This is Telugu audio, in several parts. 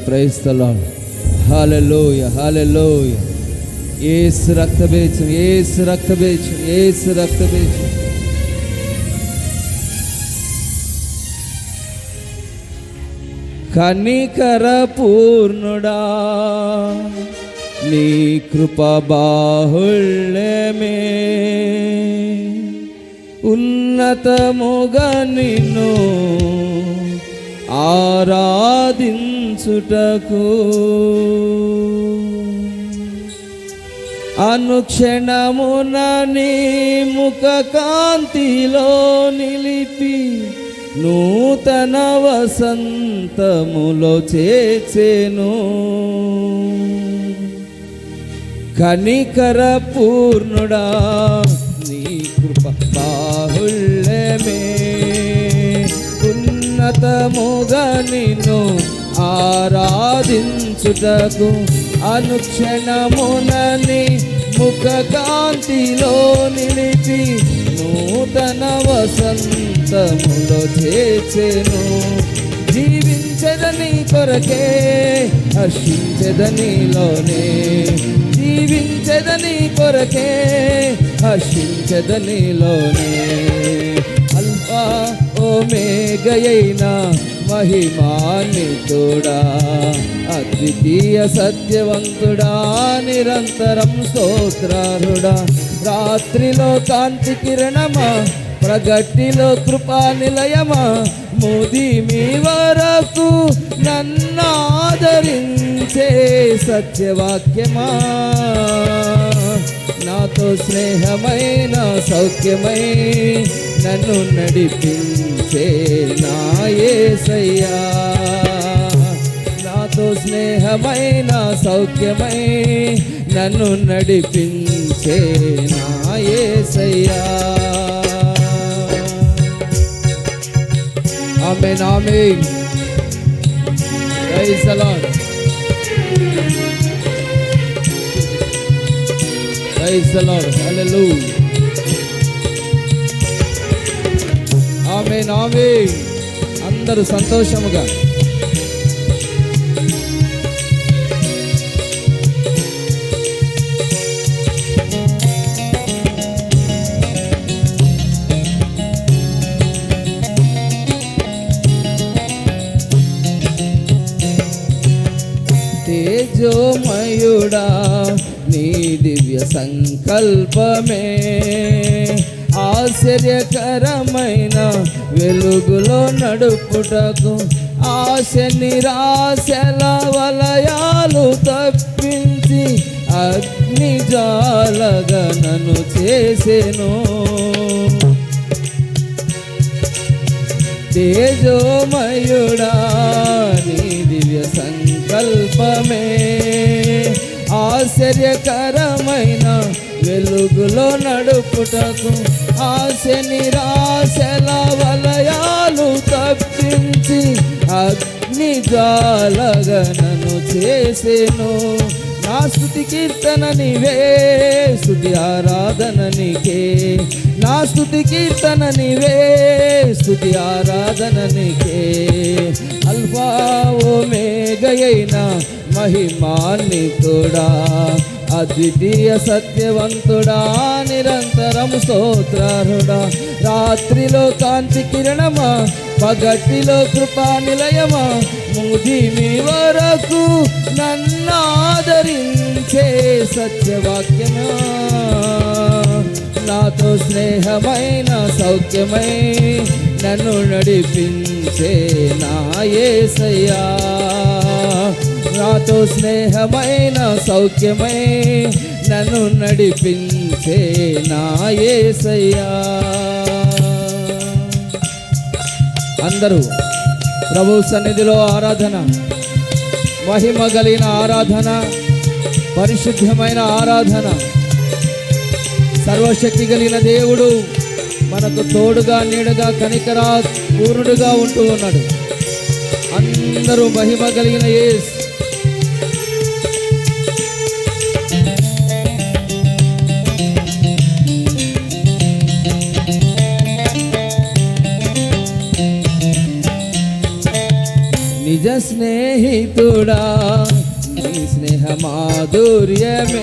ప్రైజ్ ద ఏసు రక్త హల్లెలూయా ఏసు రక్తబీజం యేసు ఏసు రక్త రక్తబీజం కనికర పూర్ణుడా నీ కృప బాహుళ్యమే ఉన్నతముగా నిన్ను ఆరాధించుటకు. అనుక్షణమున నీ ముఖ కాంతిలో నిలిపి నూతన వసంతములో చేచెను కనికర పూర్ణుడా ఉన్నతముగా నిన్ను ఆరాధించుటకు అనుక్షణమునని ముఖకాంతిలో నిలిచి నూతన వసంతములో చేచెను. జీవించదని కొరకే హర్షించదనిలోనే జీవించదని కొరకే హర్షించదనిలోనే అల్పా మేఘయైన మహిమాన్వితుడా అద్వితీయ సత్యవంతుడా నిరంతరం స్తోత్రారుడా రాత్రిలో కాంతి కిరణమా ప్రగట్టిలో కృపా నిలయమా. మోది మీ వరకు నన్నాదరించే సత్యవాక్యమా. నాతో స్నేహమైన సౌఖ్యమై నన్ను నడిపించే నా యేసయ్యా నాతో స్నేహమైన సౌఖ్యమై నన్ను నడిపించే నా యేసయ్యా ఆమేన్ ఆమేన్. Praise lord praise the lord హల్లెలూయా ఆమేన్ ఆమేన్ అందరూ సంతోషముగా. తేజోమయుడా నీ దివ్య సంకల్పమే. ఆశ్చర్యకరమైన వెలుగులో నడుపుటకు ఆశ నిరాశల వలయాలు తప్పించి అగ్నిజాలగనను నన్ను చేసెను. తేజోమయుడా నీ దివ్య సంకల్పమే. ఆశ్చర్యకరమైన వెలుగులో నడుపుటకు ఆశ నిరాశల వలయాలు తప్పించి అగ్ని జాలగనను చేసెను. నా స్థుతి కీర్తన నీవే స్థుతి ఆరాధన నీకే. నా స్థుతి కీర్తన నీవే స్థుతి ఆరాధన నీకే. అల్ఫా ఓ మేఘయైనా మహిమాన్వితుడా అద్వితీయ సత్యవంతుడా నిరంతరం స్తోత్రారుడా రాత్రిలో కాంతి కిరణమా పగటిలో కృపా నిలయమా ముది వరకు నన్నాదరించే సత్యవాక్యమా. నాతో స్నేహమైన సౌఖ్యమై నన్ను నడిపించే నా నాతో స్నేహమైన సౌఖ్యమై నన్ను నడిపించే నా యేసయ్యా అందరూ ప్రభు సన్నిధిలో ఆరాధన మహిమ కలిగిన ఆరాధన పరిశుద్ధమైన ఆరాధన. సర్వశక్తి కలిగిన దేవుడు మనకు తోడుగా నీడగా కనికరా పూర్ణుడుగా ఉంటూ ఉన్నాడు. అందరూ మహిమ కలిగిన ఏ స్నేహితుడా నీ స్నేహ మాధుర్యమే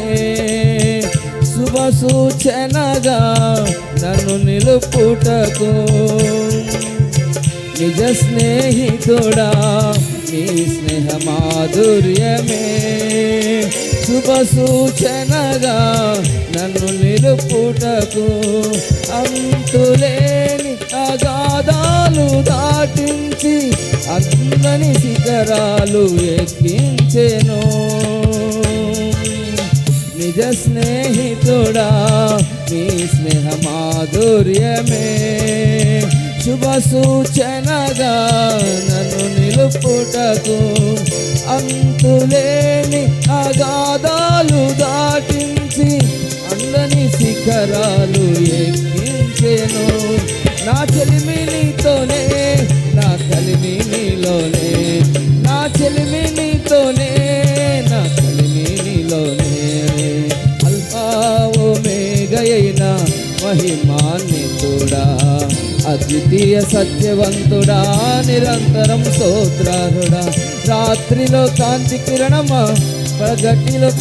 శుభ సూచనగా నన్ను నిలుపుటకు నిజ స్నేహితుడా నీ స్నేహ మాధుర్యమే శుభ సూచనగా నన్ను నిలుపుటకు అంతులేని అగాధాలు దాటించి అందని శిఖరాలు ఎక్కించెను. నిజ స్నేహితుడా నీ స్నేహ మాధుర్యమే. శుభ సూచనగా నన్ను నిలుపుటకు అంతులేని అగాధాలు దాటించి అందని శిఖరాలు ఎక్కించెను. నా చెలిమి నీతోనే నా కలిమి నీలోనే నా చెలిమి నీతోనే నా కలిమి నీలోనే అల్పావో మేఘయైన మహిమాన్వితుడా అద్వితీయ సత్యవంతుడా నిరంతరం స్తోత్రారుడా రాత్రిలో కాంతి కిరణమా ప్రగతిలో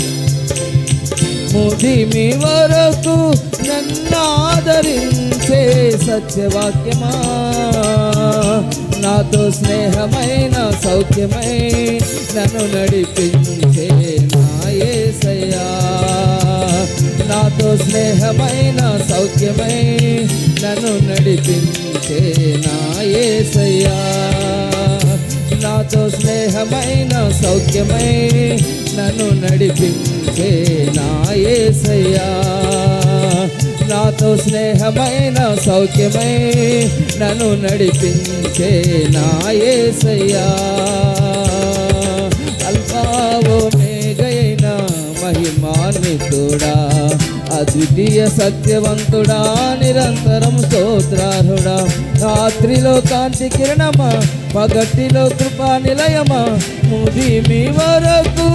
ముదిమి వరకు నన్ను సత్యవాక్యమా నాతో స్నేహమైన సౌఖ్యమై నన్ను నడిపించే నాయసయ్యా నాతో స్నేహమైన సౌఖ్యమై నన్ను నడిపించే నాయసయ్యా నాతో స్నేహమైన సౌఖ్యమై నన్ను నడిపించే నాయసయ్యా నాతో స్నేహమైన సౌఖ్యమై నన్ను నడిపించే నాయసయ్యా ద్వితీయ సత్యవంతుడా నిరంతరం స్తోత్రార్హుడా. రాత్రిలో కాంతి కిరణమా పగటిలో కృపా నిలయమా. ముదిమి వరకు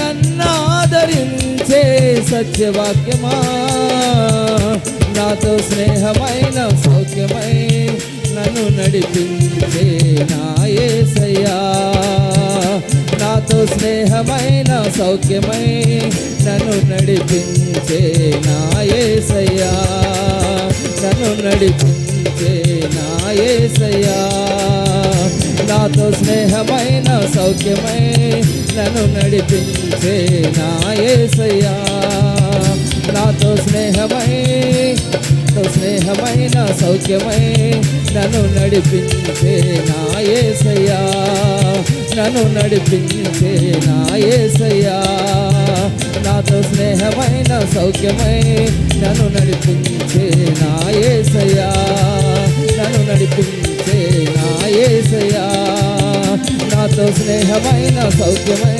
నన్నాదరించే సత్యవాక్యమా. నాతో స్నేహమైన సౌఖ్యమై నన్ను నడిపించే నాయసయ్యా నాతో స్నేహమైన సౌఖ్యమై నన్ను నడిపించే నాయసయ్యా నన్ను నడిపించే నాయసయ్యా నాతో స్నేహమైన సౌఖ్యమై నన్ను నడిపించే నాయసయ్యా నాతో స్నేహమై తో స్నేహమైన సౌఖ్యమై నన్ను నడిపించే నాయసయ్యా నన్ను నడిపించే నాయసయ్యా నాతో స్నేహమైన సౌఖ్యమై నన్ను నడిపించే నాయసయ్యా నన్ను నడిపించే నాయసయ్యా నాతో స్నేహమైన సౌఖ్యమై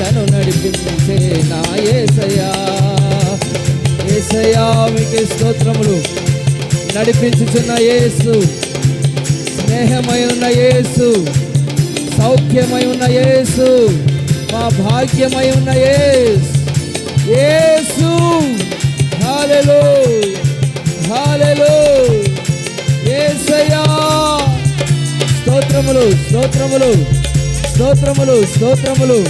నన్ను నడిపించే నాయసయ్యా ఏసయ్యా. మీకు స్తోత్రములు. నడిపించుచున్న యేసు స్నేహమై ఉన్న యేసు సౌఖ్యమై ఉన్న యేసు మా భాగ్యమై ఉన్న యేసు. యేసు హాలెలో హాలెలో యేసయ్యా స్తోత్రములు స్తోత్రములు స్తోత్రములు స్తోత్రములు.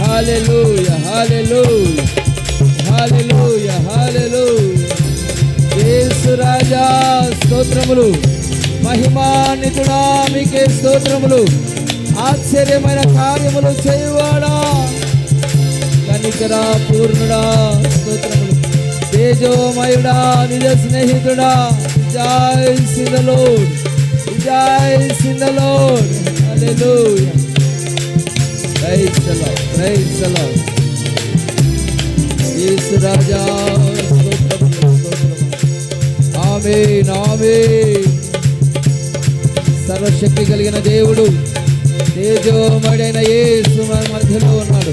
హాలెలూయ హాలెలూయ. హాలెలూయ హాలెలూయ యేసు రాజా స్తోత్రములు. మహిమాన్వితుడా మీకే స్తోత్రములు. ఆశ్చర్యమైన కార్యములు చేయువాడా. కనికరా పూర్ణుడా స్తోత్రములు. తేజోమయుడా నిజ స్నేహితుడా. జై సిందలో జై సిందలో హల్లెలూయా. ప్రైజ్ ద లార్డ్ ప్రైజ్ యేసు రాజా ఆమేన్ ఆమేన్. సర్వశక్తి కలిగిన దేవుడు తేజోమడైన యేసు మన మధ్యలో ఉన్నాడు.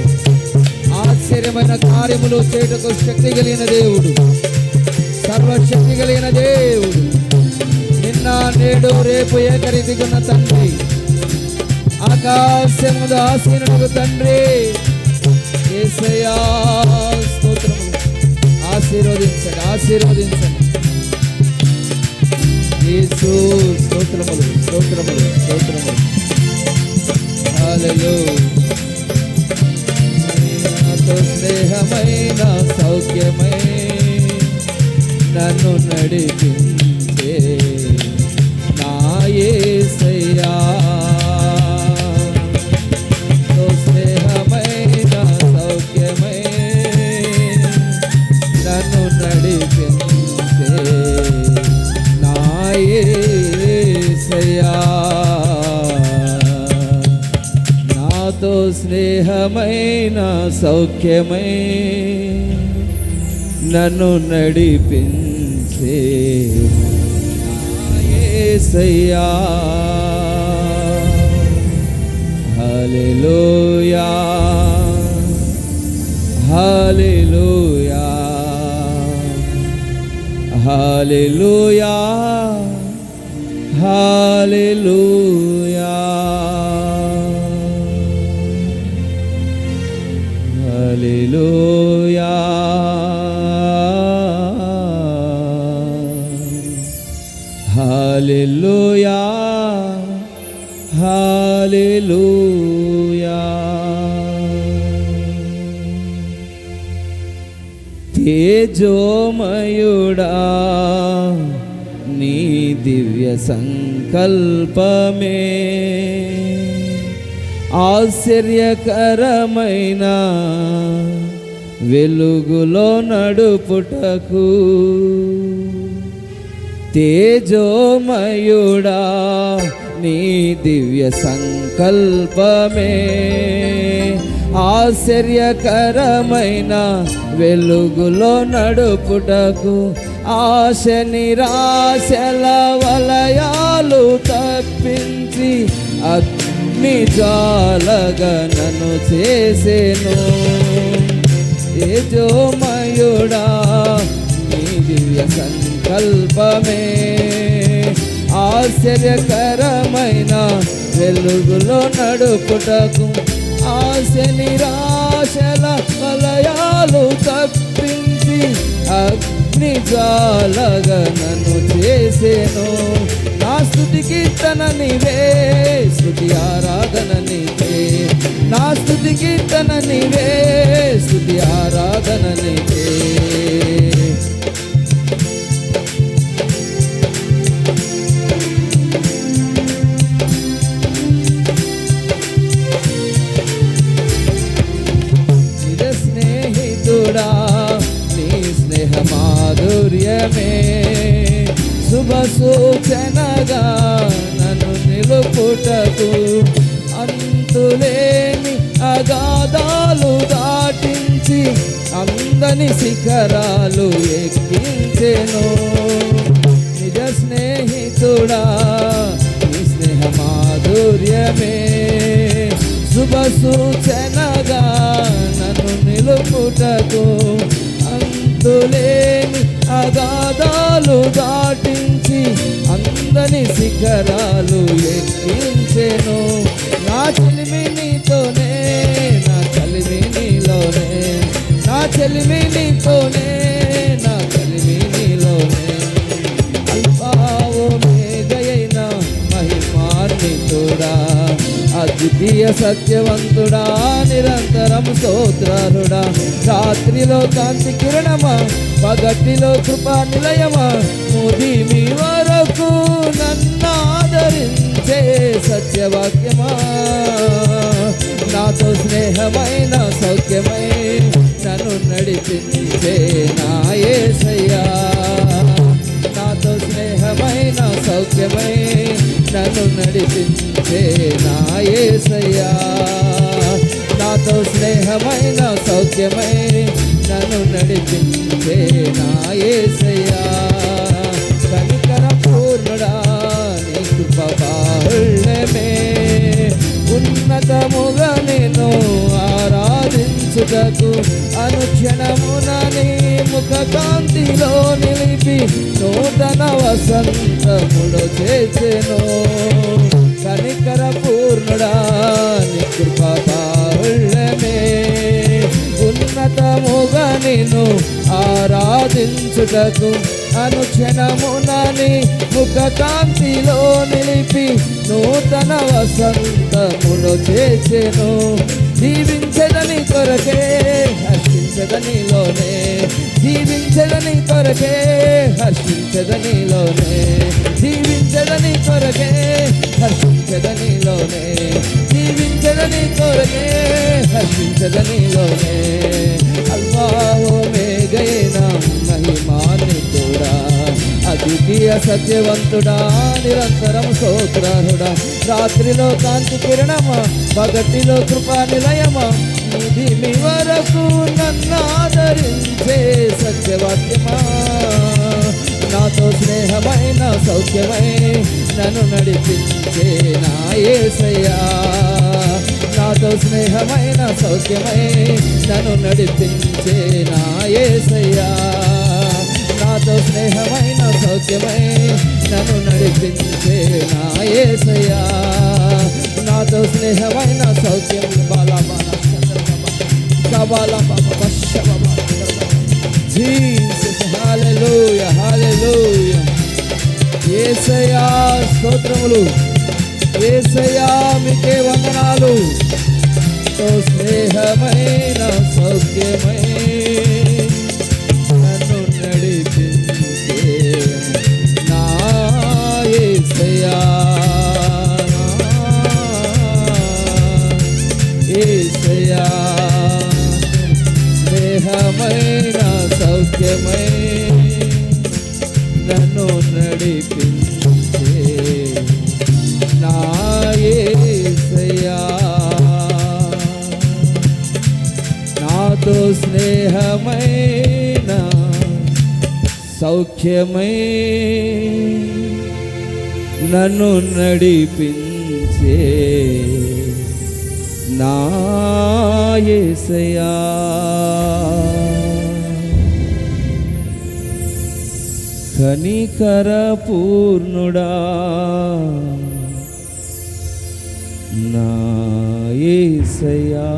ఆశ్చర్యమైన కార్యములు చేయుటకు శక్తి కలిగిన దేవుడు. సర్వశక్తి కలిగిన దేవుడు. నిన్న నేడు రేపు ఏకరీతికున్న తండ్రి. ఆకాశముడు ఆసీనుడు తండ్రి. ఏసయా ఆశీర్వదించండి ఆశీర్వదించండి. యేసు స్తోత్రములు స్తోత్రములు స్తోత్రములు. హల్లెలూయా. నాతో స్నేహమైన సౌఖ్యమై నన్ను నడిపించే నా యేసయ్యా. నాతో స్నేహమైన సౌఖ్యమై నన్ను నడిపించే సయ్యా యేసయ్యా హల్లెలూయా. హల్లెలూయా. హల్లెలూయా. హల్లెలూయా. హల్లెలూయా. హల్లెలూయా. హల్లెలూయా తేజోమయుడా నీ దివ్య సంకల్పమే. ఆశ్చర్యకరమైన వెలుగులో నడుపుటకు తేజోమయుడా నీ దివ్య సంకల్పమే. ఆశ్చర్యకరమైన వెలుగులో నడుపుటకు ఆశ నిరాశల వలయాలు తప్పించి అగ్ని జాలగనను చేసేను. తేజోమయుడా నీ దివ్య సంకల్పమే. ఆశ్చర్యకరమైన వెలుగులో నడుపుటకు ఆశ నిరాశల వలయాలు తప్పించి అగ్నిజాలగనను చేసెను. స్థుతి కీర్తన నీవే స్థుతి ఆరాధన నీవే నా స్థుతి కీర్తన నీవే స్థుతి ఆరాధన నీవే నిజ స్నేహితుడా నీ స్నేహ మాధుర్యమే శుభ సూచనగా నన్ను నిలుపుటకు అంతులేని అగాధాలు దాటించి అందని శిఖరాలు ఎక్కించెను. నిజ స్నేహితుడా నీ స్నేహ మాధుర్యమే శుభ సూచనగా నన్ను నిలుపుటకు అంతులేని శిఖరాలు ఎక్కించెను. నా చెలిమినితోనే నా కలిమి నీలోనే నా చెలిమినితోనే నా కలిమి నీలోనే అల్పావో మేఘయైన మహిమాన్వితుడా అద్వితీయ సత్యవంతుడా నిరంతరం స్తోత్రారుడా. రాత్రిలో కాంతి కిరణమా పగటిలో కృపా నిలయమా ముదిమి వరకు. సత్యవాక్యమా? నాతో స్నేహమైన సౌఖ్యమై నన్ను నడిపించే నా యేసయ్యా నాతో స్నేహమైన సౌఖ్యమై నన్ను నడిపించే నా యేసయ్యా నాతో స్నేహమైన సౌఖ్యమై నన్ను నడిపించే నా యేసయ్యా కనికర పూర్ణుడా నీ కృపా ఉన్నతముగా నేను ఆరాధించుటకు అనుక్షణమున నీ ముఖ కాంతిలో నిలిపి నూతన వసంతముడు చేసెను. కనికర పూర్ణుడా నీ కృప ఉన్నతముగా నేను ఆరాధించుటకు అనుక్షణమునని ముఖకాంతిలో నిలిపి నూతన వసంతమును చేసెను జీవించదని కొరకే హర్షించదనిలోనే జీవించదని కొరకే హర్షించదనిలోనే జీవించదని కొరకే హర్షించదనిలోనే జీవించదని కొరకే హర్షించదనిలోనే అల్వాహో మేఘైన మహిమాన్వితుడా అద్వితీయ సత్యవంతుడా నిరంతరం స్తోత్రాహుడా రాత్రిలో కాంతి కిరణమా పగటిలో కృపా నిలయమా. ఇది మీ వరకు నన్ను ఆదరించే సత్యవాక్యమా. నాతో స్నేహమైన సౌఖ్యమై నన్ను నడిపించే నా యేసయ్యా నాతో స్నేహమైన సౌఖ్యమై నన్ను నడిపించే నా నాతో స్నేహమైన సౌఖ్యమై నన్ను నడిపించే నా యేసయ్యా నాతో స్నేహమైన సౌఖ్యం బాలా బాలా కబాలా బాబా బష బాబా జీసస్ హల్లెలూయా హల్లెలూయా యేసయ్యా స్తోత్రములు యేసయ్యా మీకే వందనాలు తో స్నేహమైన సౌఖ్యమై సౌఖ్యమై నన్ను నడిపించే నాయసయా నాతో స్నేహమైన సౌఖ్యమై నన్ను నడిపించే నాయసయా కనికర పూర్ణుడా నాయసయా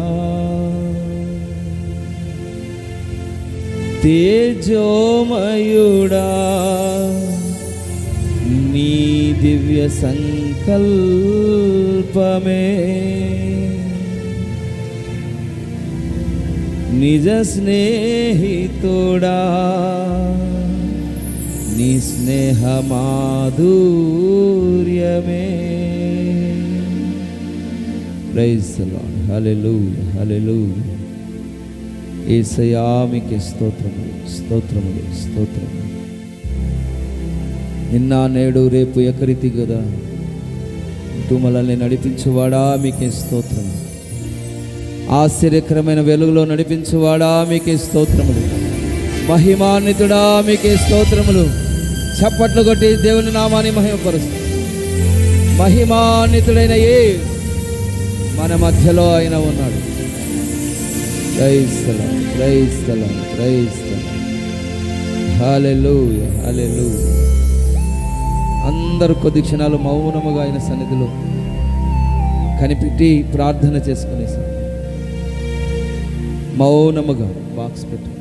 తేజోమయుడా. నీ దివ్య సంకల్పమే. నిజ స్నేహితుడా. నీ స్నేహ మాధుర్యమే. ప్రైజ్ హలెలు హలెలు ఏసయామికి స్తోత్రములు స్తోత్రములు స్తోత్రములు. నిన్న నేడు రేపు ఎకరితి కదా ఇటు మనల్ని నడిపించువాడా మీకే స్తోత్రం ఆశ్చర్యకరమైన వెలుగులో నడిపించువాడా మీకే స్తోత్రములు. మహిమాన్వితుడా మీకే స్తోత్రములు. చప్పట్లు కొట్టి దేవుని నామాన్ని మహిమపరుస్తాం. మహిమాన్వితుడైన ఏ మన మధ్యలో ఆయన ఉన్నాడు. క్రైస్తలం క్రైస్తలం క్రైస్తలం హాలెలు హాలెలు అందరూ కొద్ది క్షణాలు మౌనముగా ఆయన సన్నిధిలో కనిపెట్టి ప్రార్థన చేసుకునే మౌనముగా బాక్స్ పెట్టు